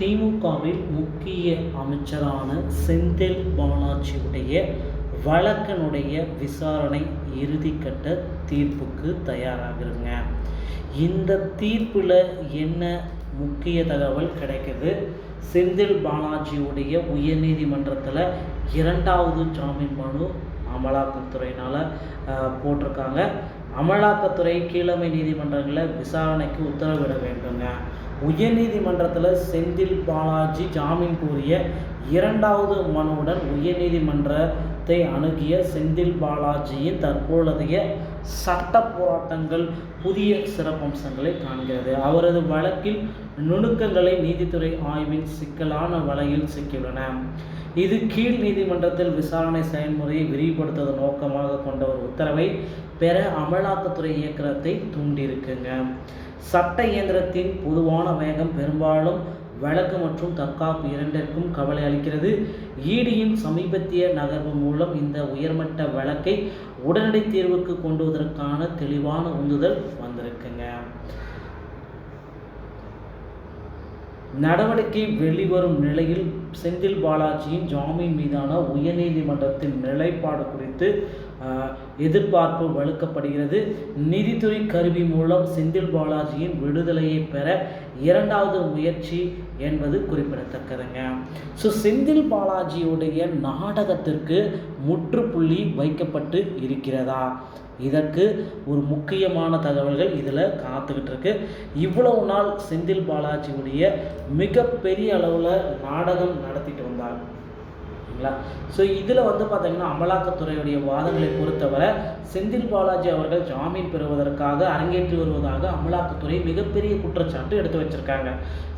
திமுகவில் முக்கிய அமைச்சரான செந்தில் பாலாஜியுடைய வழக்கனுடைய விசாரணை இறுதிக்கட்ட தீர்ப்புக்கு தயாராகிருங்க இந்த தீர்ப்பில் என்ன முக்கிய தகவல் கிடைக்குது? செந்தில் பாலாஜியுடைய உயர்நீதிமன்றத்தில் இரண்டாவது ஜாமீன் மனு அமலாக்கத்துறையினால் போட்டிருக்காங்க. அமலாக்கத்துறை கீழமை நீதிமன்றங்களில் விசாரணைக்கு உத்தரவிட வேண்டுங்க. உயர்நீதிமன்றத்தில் செந்தில் பாலாஜி ஜாமீன் கோரிய இரண்டாவது மனுவுடன் உயர்நீதிமன்றத்தை அணுகிய செந்தில் பாலாஜியின் தற்பொழுதைய சட்ட போராட்டங்கள் புதிய சிறப்பம்சங்களை காண்கிறது. அவரது வழக்கில் நுணுக்கங்களை நீதித்துறை ஆய்வின் சிக்கலான வலையில் சிக்கியுள்ளன. இது கீழ் நீதிமன்றத்தில் விசாரணை செயல்முறையை விரிவுபடுத்துவதன் நோக்கமாக கொண்ட ஒரு உத்தரவை பெற அமலாக்கத்துறை இயக்கத்தை தூண்டியிருக்குங்க. சட்ட இயந்திரத்தின் பொதுவான வேகம் பெரும்பாலும் வழக்கு மற்றும் தற்காப்பு இரண்டிற்கும் கவலை அளிக்கிறது. ஈடியின் சமீபத்திய நகர்வு மூலம் இந்த உயர்மட்ட வழக்கை உடனடி தீர்வுக்கு கொண்டுவதற்கான தெளிவான உந்துதல் வந்திருக்குங்க. நடவடிக்கை வெளிவரும் நிலையில் செந்தில் பாலாஜியின் ஜாமீன் மீதான உயர்நீதிமன்றத்தின் நிலைப்பாடு குறித்து எதிர்பார்ப்பு வலுக்கப்படுகிறது. நிதித்துறை கருவி மூலம் செந்தில் பாலாஜியின் விடுதலையை பெற இரண்டாவது முயற்சி என்பது குறிப்பிடத்தக்கதுங்க. ஸோ செந்தில் பாலாஜியுடைய நாடகத்திற்கு முற்றுப்புள்ளி வைக்கப்பட்டு இருக்கிறதா? இதற்கு ஒரு முக்கியமான தகவல்கள் இதில் காத்துக்கிட்டு இருக்கு. இவ்வளவு நாள் செந்தில் பாலாஜியுடைய மிகப்பெரிய அளவில் நாடகம் நடத்திட்டு வந்தார். சரிங்களா? ஸோ இதில் வந்து பார்த்தீங்கன்னா அமலாக்கத்துறையுடைய வாதங்களை பொறுத்தவரை செந்தில் பாலாஜி அவர்கள் ஜாமீன் பெறுவதற்காக அரங்கேற்றி வருவதாக அமலாக்கத்துறை மிகப்பெரிய குற்றச்சாட்டு எடுத்து வச்சிருக்காங்க.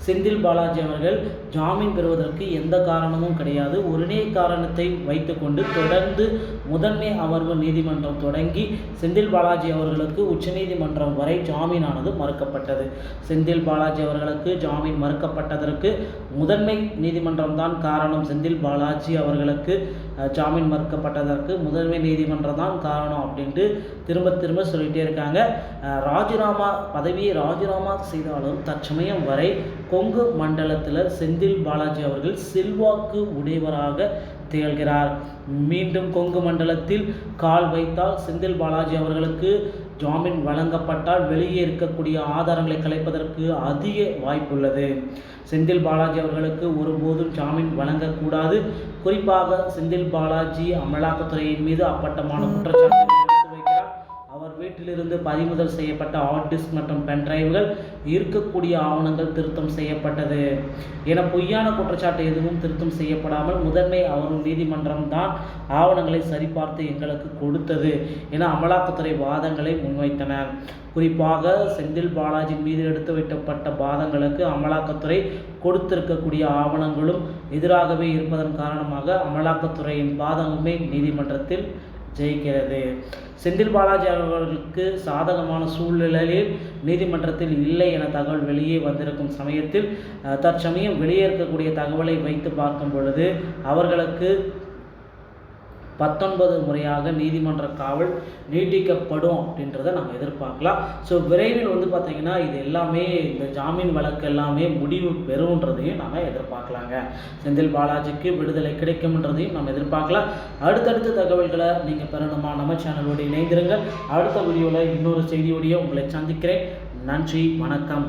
செந்தில் பாலாஜி அவர்கள் ஜாமீன் பெறுவதற்கு எந்த காரணமும் கிடையாது. ஒருநே காரணத்தை வைத்துக்கொண்டு தொடர்ந்து முதன்மை அமர்வு நீதிமன்றம் தொடங்கி செந்தில் பாலாஜி அவர்களுக்கு உச்சநீதிமன்றம் வரை ஜாமீனானது மறுக்கப்பட்டது. செந்தில் பாலாஜி அவர்களுக்கு ஜாமீன் மறுக்கப்பட்டதற்கு முதன்மை நீதிமன்றம் தான் காரணம் செந்தில் பாலாஜி அவர்களுக்கு ஜாமீன் மறுக்கப்பட்டதற்கு முதன்மை நீதிமன்றம் தான் காரணம் அப்படின்ட்டு திரும்ப திரும்ப சொல்லிகிட்டே இருக்காங்க. ராஜினாமா பதவியை ராஜினாமா செய்தாலும் தற்சமயம் வரை கொங்கு மண்டலத்தில் செந்தில் பாலாஜி அவர்கள் செல்வாக்கு உடையவராக திகழ்கிறார். மீண்டும் கொங்கு மண்டலத்தில் கால் வைத்தால் செந்தில் பாலாஜி அவர்களுக்கு ஜாமீன் வழங்கப்பட்டால் வெளியே இருக்கக்கூடிய ஆதாரங்களை கலைப்பதற்கு அதிக வாய்ப்புள்ளது. செந்தில் பாலாஜி அவர்களுக்கு ஒருபோதும் ஜாமீன் வழங்கக்கூடாது. குறிப்பாக செந்தில் பாலாஜி அமலாக்கத்துறையின் மீது அப்பட்டமான குற்றச்சாட்டு இருந்து பறிமுதல் செய்யப்பட்ட ஹார்ட் டிஸ்க் மற்றும் பென்டிரைவ்கள் இருக்கக்கூடிய ஆவணங்கள் திருத்தம் செய்யப்பட்டது. என பொய்யான குற்றச்சாட்டு எதுவும் திருத்தம் செய்யப்படாமல் முதன்மை அவரும் நீதிமன்றம் தான் ஆவணங்களை சரிபார்த்து எங்களுக்கு கொடுத்தது என அமலாக்கத்துறை வாதங்களை முன்வைத்தனர். குறிப்பாக செந்தில் பாலாஜி மீது எடுத்து வைக்கப்பட்ட வாதங்களுக்கு அமலாக்கத்துறை கொடுத்திருக்கக்கூடிய ஆவணங்களும் எதிராகவே இருப்பதன் காரணமாக அமலாக்கத்துறையின் வாதமுமே நீதிமன்றத்தில் ஜெயிக்கிறது. செந்தில் பாலாஜி அவர்களுக்கு சாதகமான சூழ்நிலையில் நீதிமன்றத்தில் இல்லை என தகவல் வெளியே வந்திருக்கும் சமயத்தில் தற்சமயம் வெளியே இருக்கக்கூடிய தகவலை வைத்து பார்க்கும் பொழுது அவர்களுக்கு பத்தொன்பது முறையாக நீதிமன்ற காவல் நீட்டிக்கப்படும் அப்படின்றத நம்ம எதிர்பார்க்கலாம். ஸோ விரைவில் வந்து பார்த்திங்கன்னா இது எல்லாமே இந்த ஜாமீன் வழக்கு எல்லாமே முடிவு பெறும்ன்றதையும் நம்ம எதிர்பார்க்கலாங்க. செந்தில் பாலாஜிக்கு விடுதலை கிடைக்கும்ன்றதையும் நம்ம எதிர்பார்க்கலாம். அடுத்தடுத்த தகவல்களை நீங்கள் பெறணுமா? நம்ம சேனலோடு இணைந்திருங்கள். அடுத்த வீடியோவில் இன்னொரு செய்தியோடைய உங்களை சந்திக்கிறேன். நன்றி வணக்கம்.